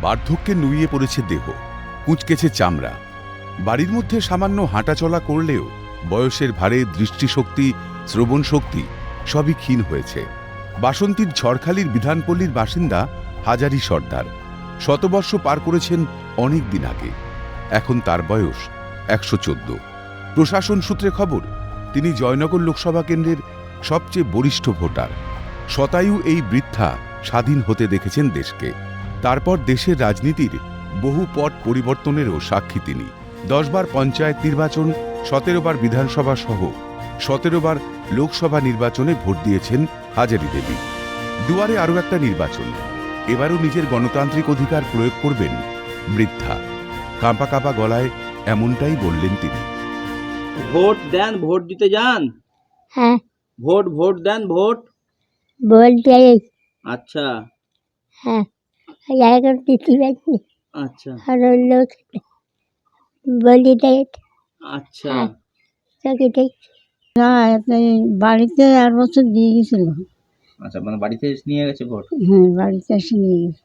বার্ধক্যে নুইয়ে পড়েছে দেহ, কুঁচকেছে চামড়া। বাড়ির মধ্যে সামান্য হাঁটাচলা করলেও বয়সের ভারে দৃষ্টিশক্তি শ্রবণ শক্তি সবই ক্ষীণ হয়েছে। বাসন্তীর ঝড়খালির বিধানপল্লীর বাসিন্দা হাজারি সর্দার। শতবর্ষ পার করেছেন অনেক দিন আগে। এখন তার বয়স একশো চোদ্দ। প্রশাসন সূত্রে খবর, তিনি জয়নগর লোকসভা কেন্দ্রের সবচেয়ে বরিষ্ঠ ভোটার। শতায়ু এই বৃদ্ধা স্বাধীন হতে দেখেছেন দেশকে। তারপর দেশের রাজনীতির বহু পট পরিবর্তনেরও সাক্ষী তিনি। দশবার পঞ্চায়েত নির্বাচন সতেরো বার বিধানসভা সহ সতেরো বার লোকসভা নির্বাচনে ভোট দিয়েছেন হাজারি দেবী। দুয়ারে আরও একটা নির্বাচন এবারও নিজের গণতান্ত্রিক অধিকার প্রয়োগ করবেন বৃদ্ধা। কাঁপা কাঁপা গলায় এমনটাই বললেন তিনি। ভোট দেন ভোট দিতে যান? হ্যাঁ। ভোট ভোট দেন ভোট? বলতে আচ্ছা। হ্যাঁ। এখন দিতে পারছি আচ্ছা আর লোক বলি দেয় আচ্ছা। তোকে দেখছি না বাড়িতে আর বছর দিয়ে গেছিল আচ্ছা মানে বাড়িতে এসে নিয়ে গেছে ভোট হ্যাঁ বাড়িতে এসে নিয়ে গেছে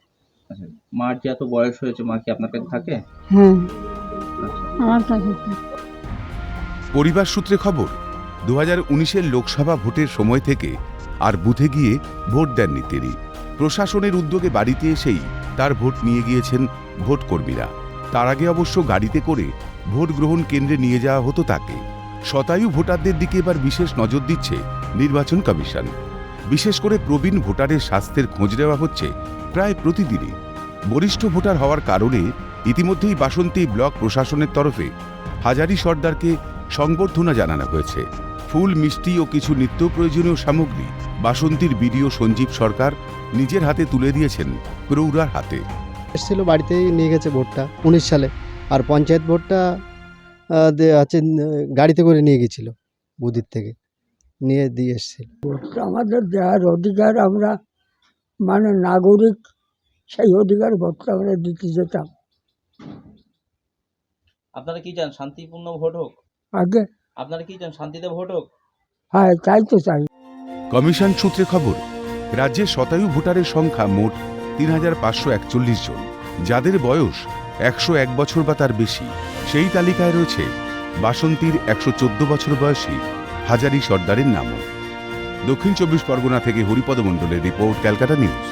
আচ্ছা মার যে এত বয়স হয়েছে মা কি আপনার কাছে থাকে হ্যাঁ আমার কাছে পরিবার সূত্রে খবর দু হাজার উনিশের লোকসভা ভোটের সময় থেকে আর বুথে গিয়ে ভোট দেননি তিনি। প্রশাসনের উদ্যোগে বাড়িতে এসেই তার ভোট নিয়ে গিয়েছেন ভোটকর্মীরা। তার আগে অবশ্য গাড়িতে করে ভোট গ্রহণ কেন্দ্রে নিয়ে যাওয়া হতো তাকে। শতায়ু ভোটারদের দিকে এবার বিশেষ নজর দিচ্ছে নির্বাচন কমিশন। বিশেষ করে প্রবীণ ভোটারের স্বাস্থ্যের খোঁজ নেওয়া হচ্ছে প্রায় প্রতিদিনই। বরিষ্ঠ ভোটার হওয়ার কারণে ইতিমধ্যেই বাসন্তী ব্লক প্রশাসনের তরফে হাজারি সর্দারকে সংবর্ধনা জানানো হয়েছে। ফুল, মিষ্টি ও কিছু নিত্য প্রয়োজনীয় সামগ্রী বাসন্তীর বিডিও সঞ্জীব সরকার নিজের হাতে তুলে দিয়েছেন প্রৌরার হাতে। এসেছিল বাড়িতেই নিয়ে গেছে ভোটটা উনিশ সালে। আর পঞ্চায়েত ভোটটা আছে গাড়িতে করে নিয়ে গেছিল বুদির থেকে নিয়ে দিয়ে এসেছিল। ভোটটা আমাদের দেওয়ার অধিকার আমরা মানে নাগরিক সেই অধিকার ভোটটা আমরা দিতে যেতাম। আপনারা কি চান শান্তিপূর্ণ ভোট হোক? আগে? আপনারা কি চান শান্তিতে ভোট হোক? হ্যাঁ তাই তো চাই। কমিশন সূত্রে খবর, রাজ্যে শতায়ু ভোটারের সংখ্যা মোট তিন হাজার পাঁচশো একচল্লিশ জন, যাদের বয়স একশো এক বছর বা তার বেশি। সেই তালিকায় রয়েছে বাসন্তীর একশো চোদ্দ বছর বয়সী হাজারি সর্দারের নামও। দক্ষিণ চব্বিশ পরগনা থেকে হরিপদ মণ্ডলের রিপোর্ট, ক্যালকাটা নিউজ।